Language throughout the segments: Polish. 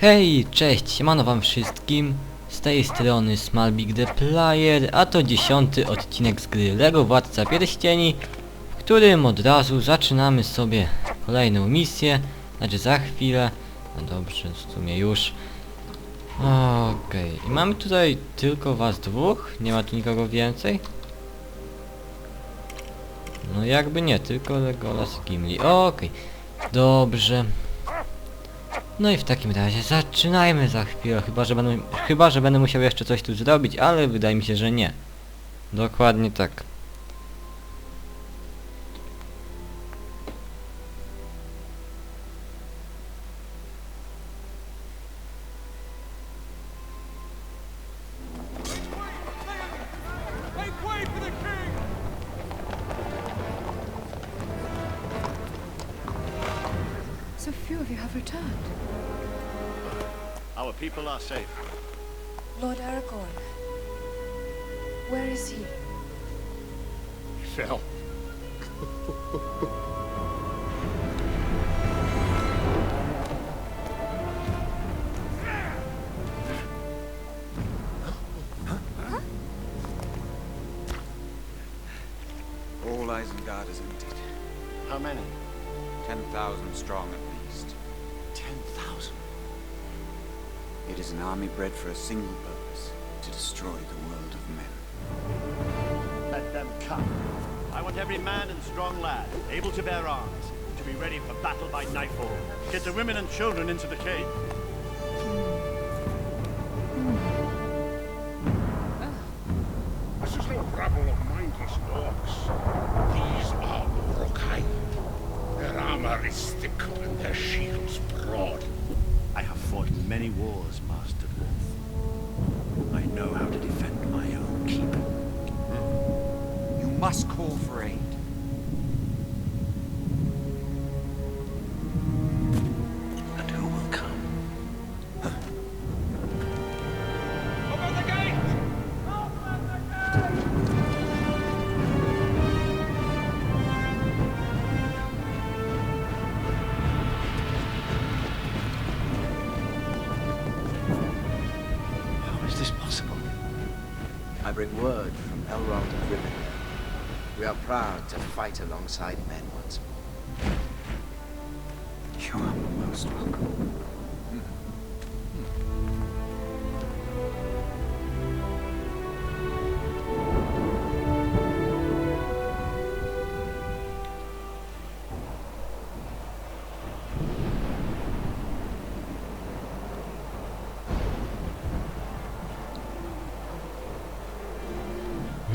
Hej, cześć, siemano wam wszystkim. Z tej strony Small Big The Player, a to dziesiąty odcinek z gry LEGO Władca Pierścieni, w którym od razu zaczynamy sobie kolejną misję, znaczy za chwilę, no dobrze, w sumie już. Okej, i mamy tutaj tylko was dwóch, nie ma tu nikogo więcej? No jakby nie, tylko Legolas Gimli, okej, dobrze. No i w takim razie zaczynajmy za chwilę, chyba że, będę, chyba, że będę musiał jeszcze coś tu zrobić, ale wydaje mi się, że nie. Dokładnie tak. Lord Aragorn. Where is he? He fell. It is an army bred for a single purpose to destroy the world of men. Let them come. I want every man and strong lad able to bear arms to be ready for battle by nightfall. Get the women and children into the cave. This is no rabble of mindless orcs. These are Urukai. Their armor is thick and their shields broad many wars, bring word from Elrond of Rivendell. We are proud to fight alongside men once more. You are most welcome. Hmm. Hmm.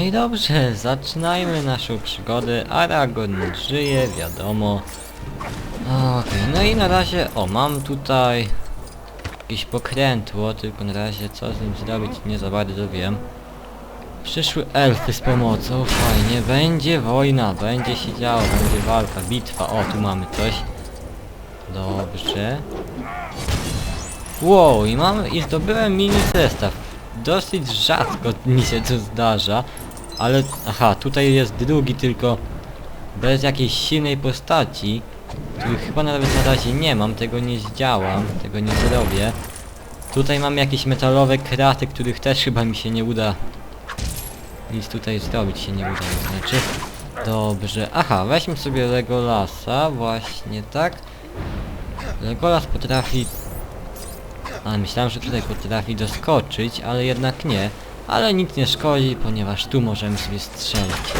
No i dobrze, zaczynajmy naszą przygodę. Aragorn żyje, wiadomo. Okej, no i na razie, o mam tutaj jakieś pokrętło, tylko na razie co z nim zrobić nie za bardzo wiem. Przyszły elfy z pomocą, fajnie, będzie wojna, będzie się działo, będzie walka, bitwa, o tu mamy coś. Dobrze. Wow, i mam, i zdobyłem mini zestaw. Dosyć rzadko mi się to zdarza, ale, aha, tutaj jest drugi tylko bez jakiejś silnej postaci, który chyba nawet na razie nie mam, tego nie zdziałam, tego nie zrobię. Tutaj mam jakieś metalowe kraty, których też chyba mi się nie uda nic tutaj zrobić się nie uda, to znaczy. Dobrze, aha, weźmy sobie Legolasa, właśnie tak. Legolas potrafi ale myślałem, że tutaj potrafi doskoczyć, ale jednak nie. Ale nic nie szkodzi, ponieważ tu możemy sobie strzelać.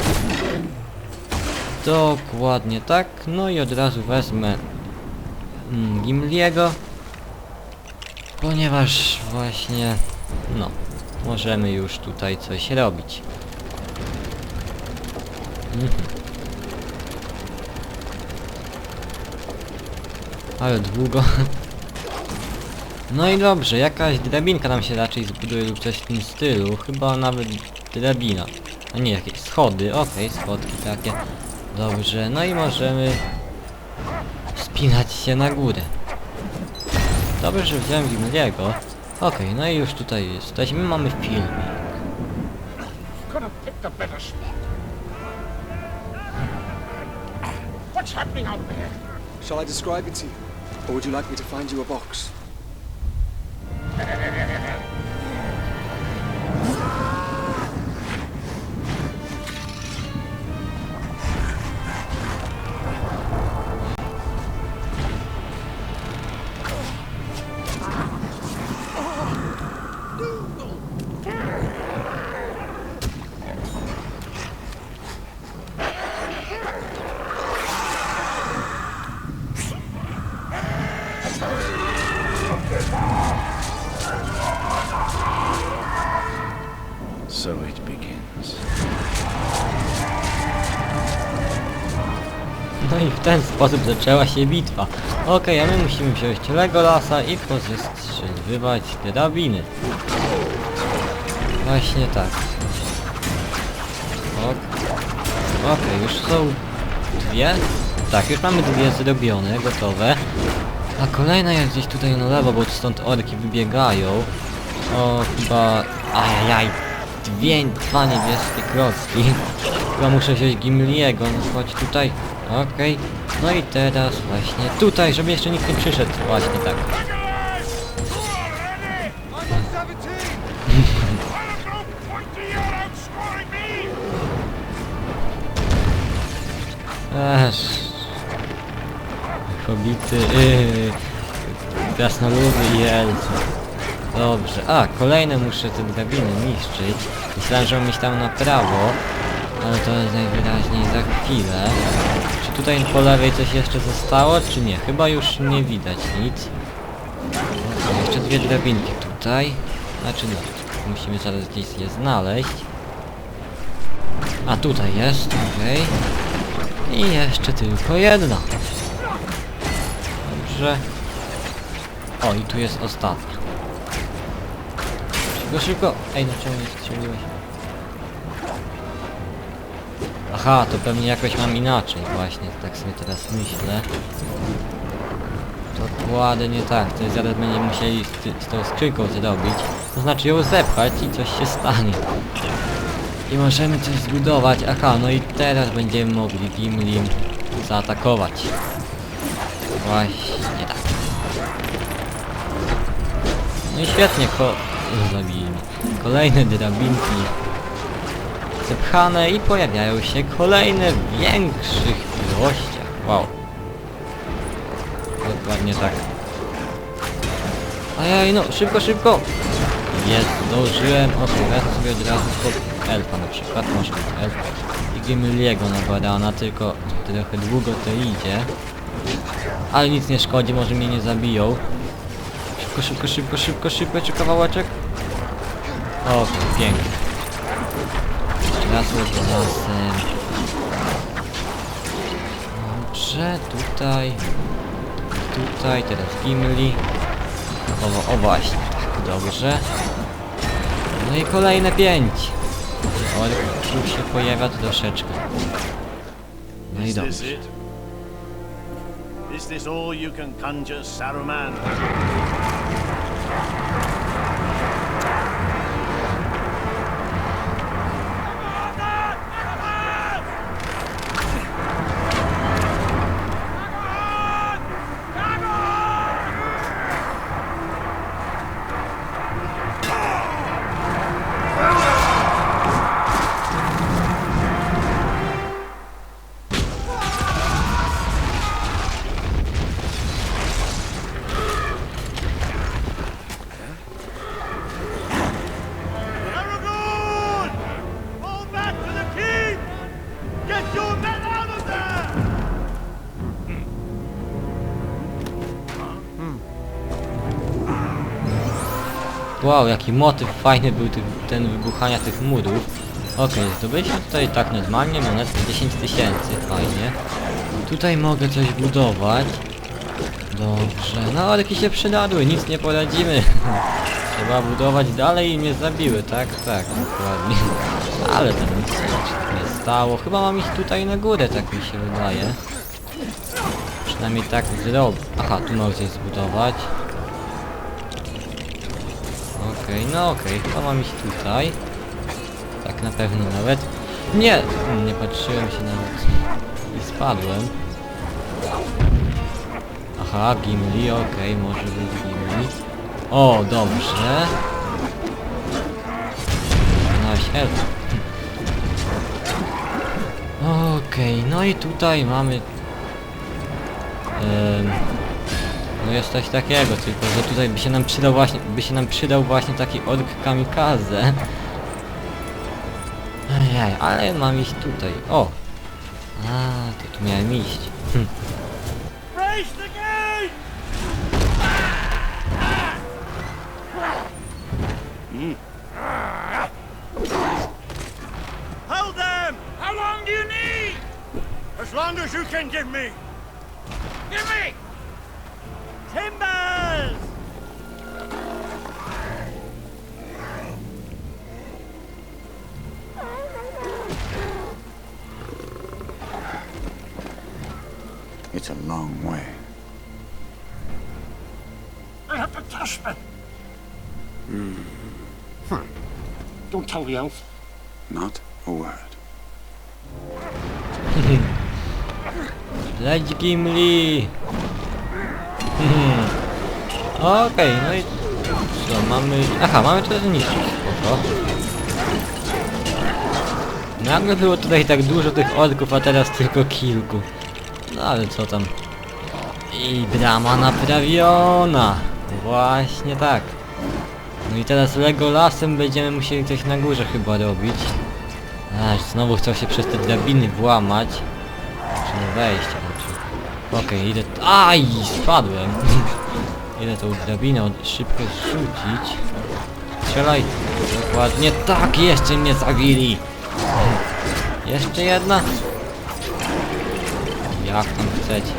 Dokładnie tak. No i od razu wezmę mm, Gimliego. Ponieważ właśnie, no, możemy już tutaj coś robić. Mhm. Ale długo. No i dobrze, jakaś drabinka nam się raczej zbuduje lub coś w tym stylu. Chyba nawet drabina. A nie, jakieś schody. Okej, schodki takie. Dobrze, no i możemy wspinać się na górę. Dobrze, że wziąłem Gimliego. Okej, no i już tutaj jesteśmy. Mamy filmik. What's happening out there? Shall I describe it to you? Or would you like me to find you a box? No i w ten sposób zaczęła się bitwa. Okej, a my musimy wziąć Legolasa i pozestrzeliwać te drabiny. Właśnie tak. Ok. Okej, już są dwie. Tak, już mamy dwie zrobione, gotowe. A kolejna jest gdzieś tutaj na lewo, bo stąd orki wybiegają. O, chyba... Ajajaj. Dwie, dwa niebieskie klocki. Chyba muszę wziąć Gimliego, no chodź tutaj. Okej. No i teraz właśnie tutaj, żeby jeszcze nikt nie przyszedł. Właśnie tak. Aż. Hobity, yy, krasnoludy i elfy. Dobrze. A, kolejne muszę te drabiny niszczyć. Myślałem, że iść tam na prawo, ale to jest najwyraźniej za chwilę. Tutaj po lewej coś jeszcze zostało, czy nie? Chyba już nie widać nic. Okej, jeszcze dwie drabinki tutaj. Znaczy no, musimy zaraz gdzieś je znaleźć. A tutaj jest, okej. I jeszcze tylko jedna. Dobrze. O, i tu jest ostatnia. Szybko, szybko! Ej, no czemu nie strzeliłeś? Aha, to pewnie jakoś mam inaczej właśnie, tak sobie teraz myślę. Dokładnie tak, to zaraz będziemy musieli z, ty- z tą skrzynką zrobić. To znaczy ją zepchać i coś się stanie. I możemy coś zbudować. Aha, no i teraz będziemy mogli Gimlim zaatakować. Właśnie tak. No i świetnie, ko... Zabili mnie. Kolejne drabinki zepchane i pojawiają się kolejne w większych ilościach. Wow. Dokładnie tak. Ajaj, no, szybko, szybko! Jest, zdążyłem. Okej, wezmę sobie od razu pod elfa na przykład, może być elf. I Gimliego na badana, tylko trochę długo to idzie. Ale nic nie szkodzi, może mnie nie zabiją. Szybko, szybko, szybko, szybko, szybko, czy kawałeczek? Okej, pięknie. Raz lecę lasem. Dobrze, tutaj. Tutaj, teraz Gimli. O, o właśnie, tak, dobrze. No i kolejne pięć. Orków się pojawia troszeczkę. No i dobrze. Is this all you can conjure, Saruman? Wow, jaki motyw fajny był tych, ten wybuchania tych murów. Okej, zdobyliśmy tutaj tak normalnie monetkę 10 tysięcy, fajnie. Tutaj mogę coś budować. Dobrze, no orki się przydadły, nic nie poradzimy. Trzeba budować dalej i mnie zabiły, tak? Tak, dokładnie. Ale tam nic się nie stało. Chyba mam iść tutaj na górę, tak mi się wydaje. Przynajmniej tak zrobię. Aha, tu mogę coś zbudować. Okej, no okej, to mam iść tutaj. Tak na pewno nawet. Nie! Nie patrzyłem się nawet. I spadłem. Aha, Gimli, okej, może być Gimli. O, dobrze. Znaleźć elf. Okej, no i tutaj mamy... Em, no jest coś takiego, tylko że tutaj by się nam przydał właśnie, by się nam przydał właśnie taki ork kamikaze. Ejej, ale mam iść tutaj. O! A, to tu miałem iść. Hm. Gate! Hold them! How long do you need? As long as you can give me! Give me! Timbers! It's a long way. I have to touch me. Hmm. Don't tell the elf. Not a word. Leć Gimli! Okej, no i co, mamy... Aha, mamy tutaj zniszczyć, spoko. Nagle było tutaj tak dużo tych orków, a teraz tylko kilku. No ale co tam. I brama naprawiona! Właśnie tak. No i teraz Legolasem będziemy musieli coś na górze chyba robić. Aż znowu chcą się przez te drabiny włamać. Czy wejść, ale czy... Okej, idę... Aj! Spadłem! idę tą drabinę od- szybko zrzucić. Strzelaj! Dokładnie tak! Jeszcze mnie zabili! Jeszcze jedna? Jak tam chcecie?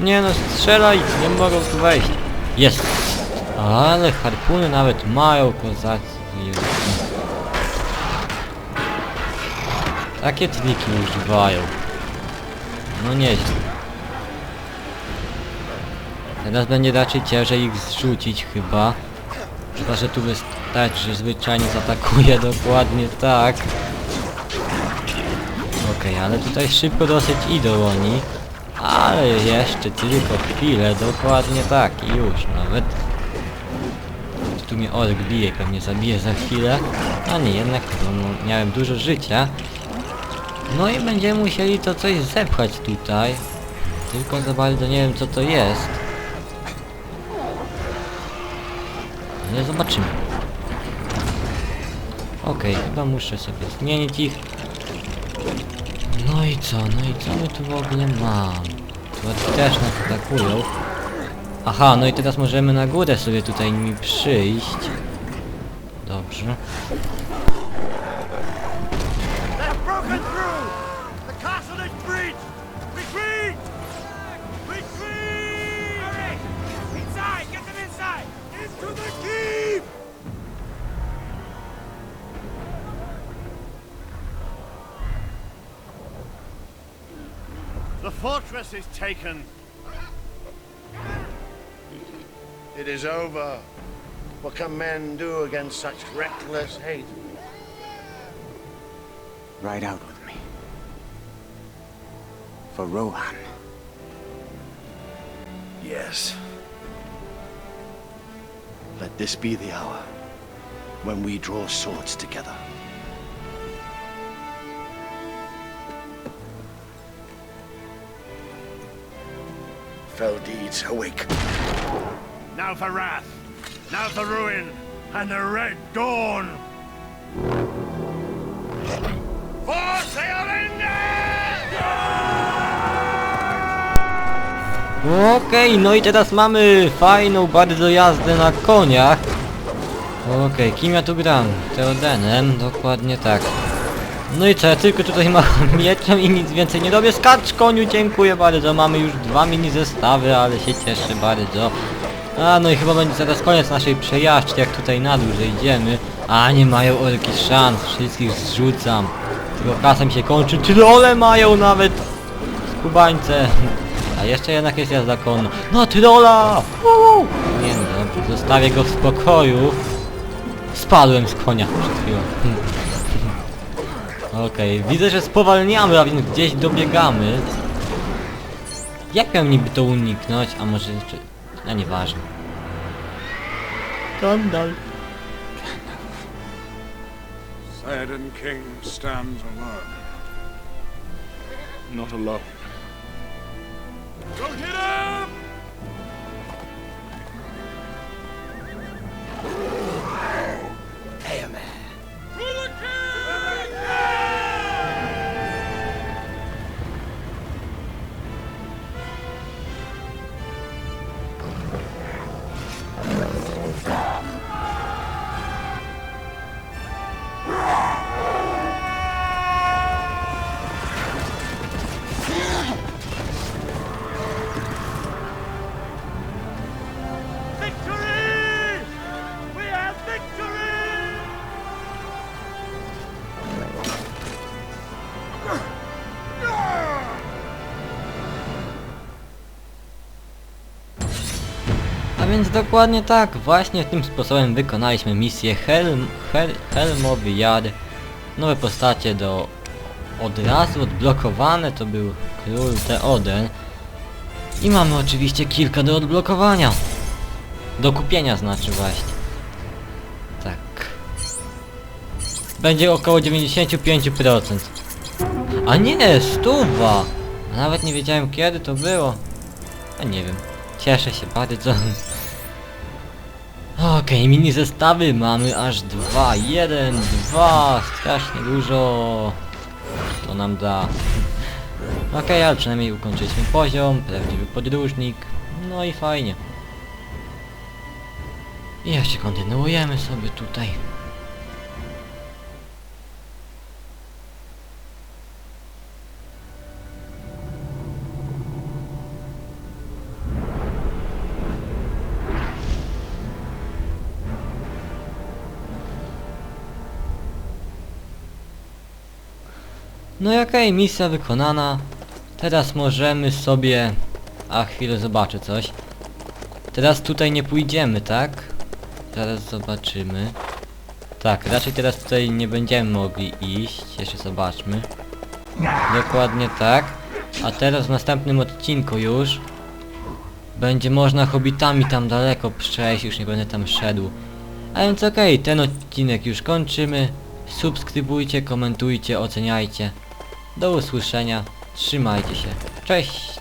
Nie no, strzelaj! Nie mogą tu wejść! Jest! Ale harpuny nawet mają kozacy. Takie triki używają. No nieźle. Teraz będzie raczej ciężej ich zrzucić chyba. Chyba, że tu wystarczy, że zwyczajnie zaatakuje dokładnie tak. Okej, ale tutaj szybko dosyć idą oni. Ale jeszcze tylko chwilę, dokładnie tak i już nawet. Tu mnie ork bije, pewnie zabije za chwilę. A nie, jednak no, miałem dużo życia. No i będziemy musieli to coś zepchać tutaj. Tylko za bardzo nie wiem co to jest. Ale zobaczymy. Okej, chyba muszę sobie zmienić ich. No i co, no i co my tu w ogóle mam? Tu też nas atakują. Aha, no i teraz możemy na górę sobie tutaj nimi przyjść. Dobrze. Fortress is taken. It is over. What can men do against such reckless hate? Ride out with me. For Rohan. Yes. Let this be the hour when we draw swords together. Fell deeds awake. Now for wrath. Now for ruin. And the Red Dawn. For Okej, no i teraz mamy fajną bardzo jazdę na koniach. Okej, kim ja tu gram? Teodenem, dokładnie tak. No i co, ja tylko tutaj mam mieczem i nic więcej nie robię. Skacz koniu, dziękuję bardzo. Mamy już dwa mini zestawy, ale się cieszę bardzo. A no i chyba będzie zaraz koniec naszej przejażdżki, jak tutaj na dół zejdziemy. A nie mają orki szans, wszystkich zrzucam. Tylko kasa mi się kończy, trole mają nawet skubańce. A jeszcze jednak jest jazda konna. No trola! Uuu! Nie no, zostawię go w spokoju. Spadłem z konia przed chwilą. Okej, widzę, że spowalniamy, a więc gdzieś dobiegamy. Jak miałem niby to uniknąć? A może jeszcze... A nieważne. Skandal. Sirens King stands alone. Not alone. Go hit him! Więc dokładnie tak, właśnie tym sposobem wykonaliśmy misję Helm, Hel, Helmowy Jad. Nowe postacie do od razu odblokowane, to był Król Teoden. I mamy oczywiście kilka do odblokowania. Do kupienia znaczy właśnie. Tak. Będzie około 95%. A nie, stuwa! Nawet nie wiedziałem kiedy to było. A nie wiem. Cieszę się bardzo. Okej, mini zestawy mamy aż dwa. Jeden, dwa, strasznie dużo. To nam da. Okej, ale przynajmniej ukończyliśmy poziom, prawdziwy podróżnik. No i fajnie. I jeszcze kontynuujemy sobie tutaj. No i okej, misja wykonana. Teraz możemy sobie... A chwilę zobaczę coś. Teraz tutaj nie pójdziemy, tak? Zaraz zobaczymy. Tak, raczej teraz tutaj nie będziemy mogli iść. Jeszcze zobaczmy. Dokładnie tak. A teraz w następnym odcinku już będzie można hobbitami tam daleko przejść, już nie będę tam szedł. A więc okej, ten odcinek już kończymy. Subskrybujcie, komentujcie, oceniajcie. Do usłyszenia. Trzymajcie się. Cześć!